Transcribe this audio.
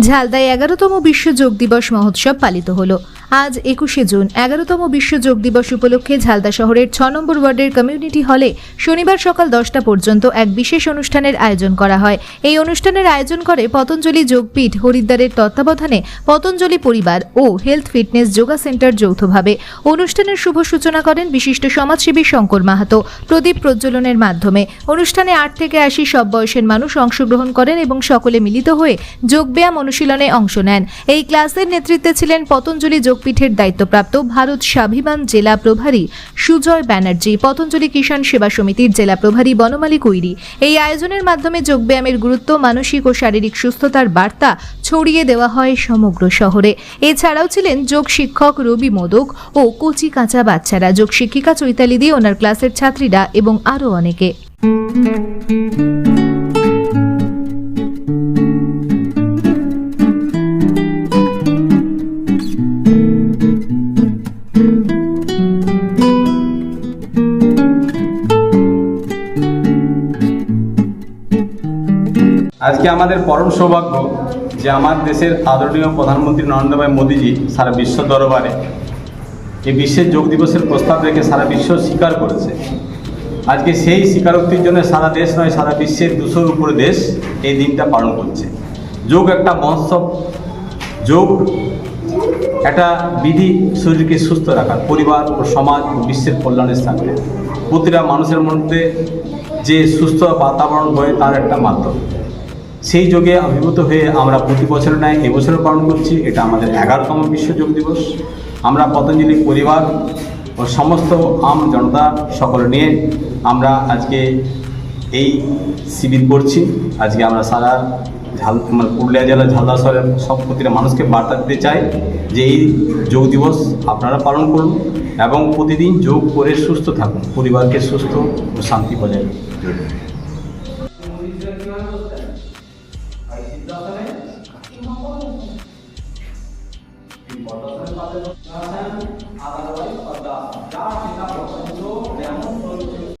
ঝালদায় এগারোতম বিশ্ব যোগ দিবস মহোৎসব পালিত হলো। আজ একুশে জুন, এগারোতম বিশ্ব যোগ দিবস উপলক্ষে ঝালদা শহরের ছ নম্বর ওয়ার্ডের কমিউনিটি হলে শনিবার সকাল দশটা পর্যন্ত এক বিশেষ অনুষ্ঠানের আয়োজন করা হয়। এই অনুষ্ঠানের আয়োজন করে পতঞ্জলি যোগপীঠ, হরিদ্বারের তত্ত্বাবধানে পতঞ্জলি পরিবার ও হেলথ ফিটনেস যোগা সেন্টার যৌথভাবে। অনুষ্ঠানের শুভ সূচনা করেন বিশিষ্ট সমাজসেবী শঙ্কর মাহাতো। প্রদীপ প্রজ্বলনের মাধ্যমে অনুষ্ঠানে আট থেকে আশি সব বয়সের মানুষ অংশগ্রহণ করেন এবং সকলে মিলিত হয়ে যোগব্যায়াম অনুশীলনে অংশ নেন। এই ক্লাসের নেতৃত্বে ছিলেন পতঞ্জলি যোগপীঠের দায়িত্বপ্রাপ্ত ভারত স্বাভিমান জেলা প্রভারী সুজয় ব্যানার্জি, পতঞ্জলি কিষাণ সেবা সমিতির জেলা প্রভারী বনমালী কৈরি এই আয়োজনের মাধ্যমে যোগব্যায়ামের গুরুত্ব, মানসিক ও শারীরিক সুস্থতার বার্তা ছড়িয়ে দেওয়া হয় সমগ্র শহরে। এছাড়াও ছিলেন যোগ শিক্ষক রবি মোদক ও কচি কাঁচা বাচ্চারা। যোগ শিক্ষিকা চৈতালি দিয়ে ওনার ক্লাসের ছাত্রীরা এবং আরও অনেকে। আজকে আমাদের পরম সৌভাগ্য যে আমার দেশের আদরণীয় প্রধানমন্ত্রী নরেন্দ্র ভাই মোদীজি সারা বিশ্ব দরবারে এই বিশ্বের যোগ দিবসের প্রস্তাব রেখে সারা বিশ্ব স্বীকার করেছে। আজকে সেই স্বীকারোক্তির জন্য সারা দেশ নয়, সারা বিশ্বের দুশোর উপরে দেশ এই দিনটা পালন করছে। যোগ একটা মহোৎসব, যোগ একটা বিধি শরীরকে সুস্থ রাখার, পরিবার ও সমাজ ও বিশ্বের কল্যাণের স্থানে প্রতিটা মানুষের মধ্যে যে সুস্থ বাতাবরণ হয়ে তার একটা মাধ্যম। সেই যোগে অভিভূত হয়ে আমরা প্রতি বছরের ন্যায় এবছরও পালন করছি। এটা আমাদের এগারোতম বিশ্ব যোগ দিবস। আমরা পতঞ্জলি পরিবার ও সমস্ত আম জনতা সকলে নিয়ে আমরা আজকে এই শিবির করছি। আজকে আমরা সারা ঝাল মানে পুরুলিয়া জেলার ঝালদা শহরের সব প্রতিটা মানুষকে বার্তা দিতে চাই যে এই যোগ দিবস আপনারা পালন করুন এবং প্রতিদিন যোগ করে সুস্থ থাকুন। পরিবারকে সুস্থ ও শান্তি বজায় রাখুন। আদালত